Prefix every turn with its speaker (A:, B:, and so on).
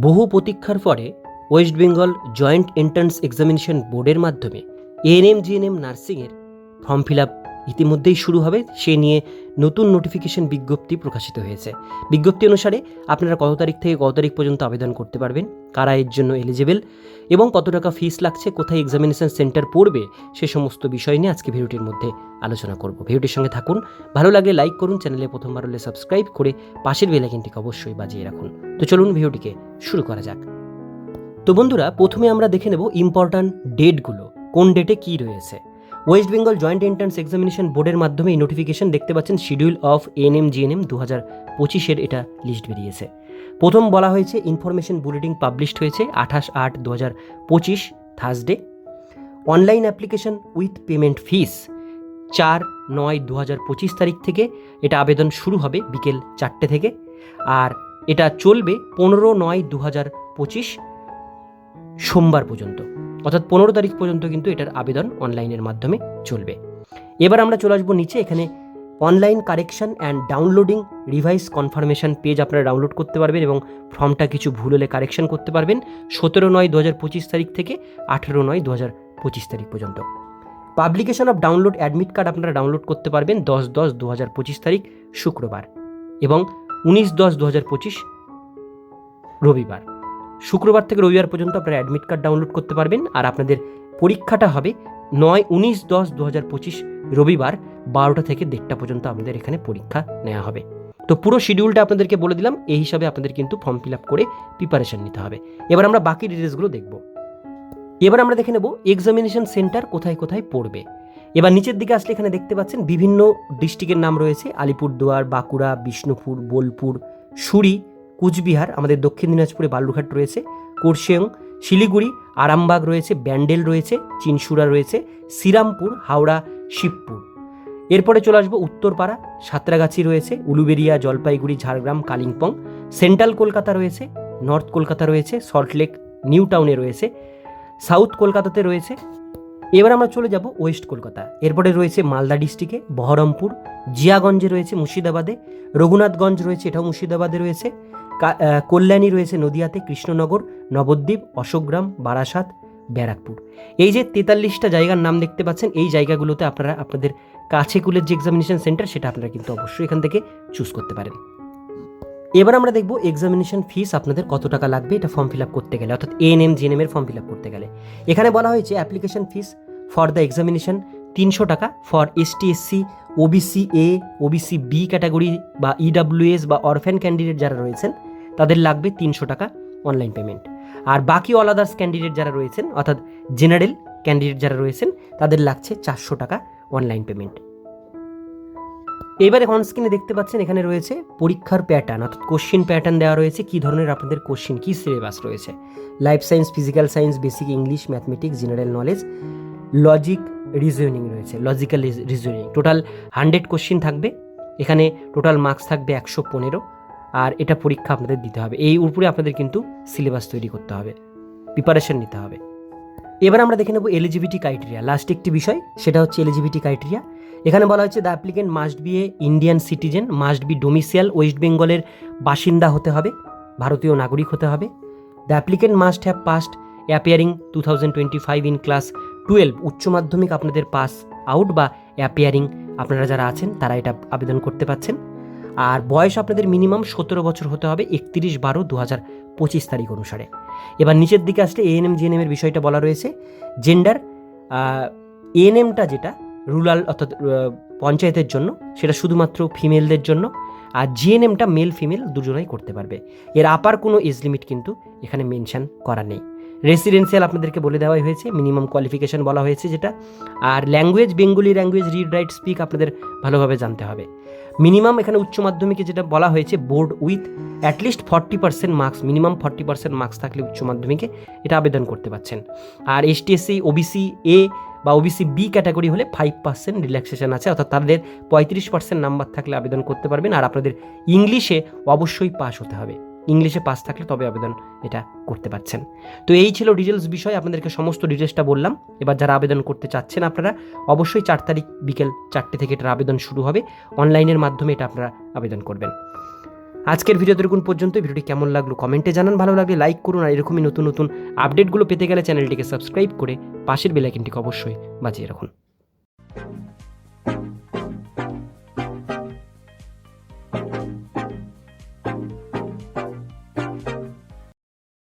A: বহু প্রতীক্ষার পরে West Bengal joint entrance examination বোর্ডের মাধ্যমে এএনএম জিএনএম নার্সিংয়ের ফর্ম ফিল আপ ইতিমধ্যেই শুরু হবে সে নিয়ে নতুন নোটিফিকেশন বিজ্ঞপ্তি প্রকাশিত হয়েছে। বিজ্ঞপ্তি অনুসারে আপনারা কত তারিখ থেকে কত তারিখ পর্যন্ত আবেদন করতে পারবেন, কারা এর জন্য এলিজিবল এবং কত টাকা ফিস লাগছে, কোথায় এক্সামিনেশন সেন্টার পড়বে, সে সমস্ত বিষয় নিয়ে আজকে ভিডিওটির মধ্যে আলোচনা করব। ভিডিওটির সঙ্গে থাকুন, ভালো লাগলে লাইক করুন চ্যানেলে প্রথমবার হলে সাবস্ক্রাইব করে পাশের বেলাইকিনটিকে অবশ্যই বাজিয়ে রাখুন। তো চলুন ভিডিওটিকে শুরু করা যাক। তো বন্ধুরা, প্রথমে আমরা দেখে নেব ইম্পর্ট্যান্ট ডেটগুলো কোন ডেটে কী রয়েছে। West Bengal joint entrance examination বোর্ডের মাধ্যমে এই নোটিফিকেশন দেখতে পাচ্ছেন শিডিউল অফ এএনএম জিএনএম দু হাজার পঁচিশের এটা লিস্ট বেরিয়েছে। প্রথম বলা হয়েছে ইনফরমেশন বুলেটিন পাবলিশড হয়েছে আঠাশ আট দু হাজার পঁচিশ Thursday online application with payment fees চার নয় দু হাজার পঁচিশ তারিখ থেকে এটা আবেদন শুরু হবে বিকেল চারটে থেকে। আর এটা চলবে পনেরো নয় দু হাজার পঁচিশ সোমবার পর্যন্ত। অর্থাৎ পনেরো তারিখ পর্যন্ত কিন্তু এটার আবেদন অনলাইনের মাধ্যমে চলবে। এবার আমরা চলে আসব নিচে, এখানে online correction and downloading revise confirmation page আপনারা ডাউনলোড করতে পারবেন এবং ফর্মটা কিছু ভুল হলে কারেকশন করতে পারবেন সতেরো নয় দু হাজার পঁচিশ তারিখ থেকে আঠেরো নয় দু হাজার পঁচিশ তারিখ পর্যন্ত। Publication of download admit card আপনারা ডাউনলোড করতে পারবেন দশ দশ দু হাজার পঁচিশ তারিখ শুক্রবার এবং উনিশ দশ দু হাজার পঁচিশ রবিবার। শুক্রবার থেকে রবিবার পর্যন্ত আপনারা অ্যাডমিট কার্ড ডাউনলোড করতে পারবেন। আর আপনাদের পরীক্ষাটা হবে নয় উনিশ দশ দু হাজার পঁচিশ রবিবার বারোটা থেকে দেড়টা পর্যন্ত আমাদের এখানে পরীক্ষা নেওয়া হবে। তো পুরো শিডিউলটা আপনাদেরকে বলে দিলাম, এই হিসাবে আপনাদের কিন্তু ফর্ম ফিল আপ করে প্রিপারেশন নিতে হবে। এবার আমরা বাকি ডিটেলসগুলো দেখব। এবার আমরা দেখে নেব এক্সামিনেশন সেন্টার কোথায় কোথায় পড়বে। এবার নিচের দিকে আসলে এখানে দেখতে পাচ্ছেন বিভিন্ন ডিস্ট্রিক্টের নাম রয়েছে, আলিপুরদুয়ার, বাঁকুড়া, বিষ্ণুপুর, বোলপুর, সুরি কুচবিহার, আমাদের দক্ষিণ দিনাজপুরে বালুরঘাট রয়েছে কোরশেং শিলিগুড়ি, আরামবাগ রয়েছে, ব্যান্ডেল রয়েছে চিনসুরা রয়েছে, শ্রীরামপুর, হাওড়া, শিবপুর। এরপরে চলে আসব উত্তরপাড়া, সাঁতরাগাছি রয়েছে, উলুবেরিয়া, জলপাইগুড়ি, ঝাড়গ্রাম, কালিম্পং, সেন্ট্রাল কলকাতা রয়েছে, নর্থ কলকাতা রয়েছে সল্টলেক নিউ টাউনে রয়েছে, সাউথ কলকাতাতে রয়েছে। এবার আমরা চলে যাব ওয়েস্ট কলকাতা, এরপরে রয়েছে মালদা ডিস্ট্রিক্টে, বহরমপুর, জিয়াগঞ্জে রয়েছে মুর্শিদাবাদে, রঘুনাথগঞ্জ রয়েছে, এটাও মুর্শিদাবাদে রয়েছে কল্যাণী রয়েছে নদিয়াতে কৃষ্ণনগর, নবদ্বীপ, অশোকগ্রাম, বারাসাত, ব্যারাকপুর। এই যে তেতাল্লিশটা জায়গার নাম দেখতে পাচ্ছেন, এই জায়গাগুলোতে আপনারা আপনাদের কাছে কুলের যে এক্সামিনেশন সেন্টার সেটা আপনারা কিন্তু অবশ্যই এখান থেকে চুজ করতে পারেন। এবার আমরা দেখব এক্সামিনেশন ফিস আপনাদের কত টাকা লাগবে, এটা ফর্ম ফিল আপ করতে গেলে, অর্থাৎ এএনএম জিএনএম এর ফর্ম ফিল আপ করতে গেলে। এখানে বলা হয়েছে application fees for the examination তিনশো টাকা for ST SC OBC A OBC B category বা ইডাব্লিউএস বা অরফ্যান ক্যান্ডিডেট যারা রয়েছেন তাদের লাগবে তিনশো টাকা অনলাইন পেমেন্ট আর বাকি অল আদার্স ক্যান্ডিডেট যারা রয়েছেন, অর্থাৎ জেনারেল ক্যান্ডিডেট যারা রয়েছেন, তাদের লাগছে চারশো টাকা অনলাইন পেমেন্ট এবারে অন স্ক্রিনে দেখতে পাচ্ছেন, এখানে রয়েছে পরীক্ষার প্যাটার্ন অর্থাৎ কোশ্চিন প্যাটার্ন দেওয়া রয়েছে, কী ধরনের আপনাদের কোশ্চিন কী সিলেবাস রয়েছে? Life science physical science basic English mathematics general knowledge logic reasoning রয়েছে logical reasoning total hundred question থাকবে, এখানে টোটাল মার্কস থাকবে একশো পনেরো আর এটা পরীক্ষা আপনাদের দিতে হবে। এই উপরে আপনাদের কিন্তু সিলেবাস তৈরি করতে হবে। প্রিপারেশন নিতে হবে। এবার আমরা দেখে নেব এলিজিবিলিটি ক্রাইটেরিয়া লাস্ট একটি বিষয়, সেটা হচ্ছে এলিজিবিলিটি ক্রাইটেরিয়া এখানে বলা হচ্ছে the applicant must be a Indian citizen must be domicile West বেঙ্গলের বাসিন্দা হতে হবে, ভারতীয় নাগরিক হতে হবে। The applicant must have passed appearing two thousand twenty five in class twelve উচ্চ মাধ্যমিক আপনাদের পাস আউট বা অ্যাপিয়ারিং আপনারা যারা আছেন, তারা এটা আবেদন করতে পাচ্ছেন আর বয়স আপনাদের মিনিমাম সতেরো বছর হতে হবে একত্রিশ বারো দু হাজার পঁচিশ তারিখ অনুসারে। এবার নিচের দিকে আসলে এএনএম জিএনএম এর বিষয়টা বলা রয়েছে। জেন্ডার এএনএমটা যেটা রুরাল অর্থাৎ পঞ্চায়েতের জন্য, সেটা শুধুমাত্র ফিমেলদের জন্য, আর জিএনএমটা মেল ফিমেল দুজনেই করতে পারবে। এর আপার কোনো এজ লিমিট কিন্তু এখানে মেনশন করা নেই। রেসিডেন্সিয়াল আপনাদেরকে বলে দেওয়াই হয়েছে মিনিমাম কোয়ালিফিকেশন বলা হয়েছে যেটা। আর language Bengali language read write speak আপনাদের ভালোভাবে জানতে হবে। মিনিমাম এখানে উচ্চ মাধ্যমিকে যেটা বলা হয়েছে board with at least forty percent marks minimum forty percent marks থাকলে উচ্চ মাধ্যমিকে এটা আবেদন করতে পারছেন। আর এসটিএসসি ওবিসি এ বা ওবিসি বি ক্যাটাগরি হলে ফাইভ পার্সেন্ট রিল্যাক্সেশন আছে, অর্থাৎ তাদের পঁয়ত্রিশ পার্সেন্ট নাম্বার থাকলে আবেদন করতে পারবেন। আর আপনাদের ইংলিশে অবশ্যই পাস হতে হবে। ইংলিশে পাস থাকলে তবে আবেদন এটা করতে পারছেন। তো এই ছিল ডিটেলস বিষয়, আপনাদেরকে সমস্ত ডিটেলসটা বললাম। এবার যারা আবেদন করতে চাচ্ছেন আপনারা, অবশ্যই চার তারিখ বিকেল চারটে থেকে এটার আবেদন শুরু হবে। অনলাইনের মাধ্যমে এটা আপনারা আবেদন করবেন। আজকের ভিডিও দেখুন পর্যন্ত ভিডিওটি কেমন লাগল কমেন্টে জানান। ভালো লাগলে লাইক করুন আর এরকমই নতুন নতুন আপডেটগুলো পেতে গেলে চ্যানেলটিকে সাবস্ক্রাইব করে পাশের বেলাইকনটিকে অবশ্যই বাজিয়ে রাখুন।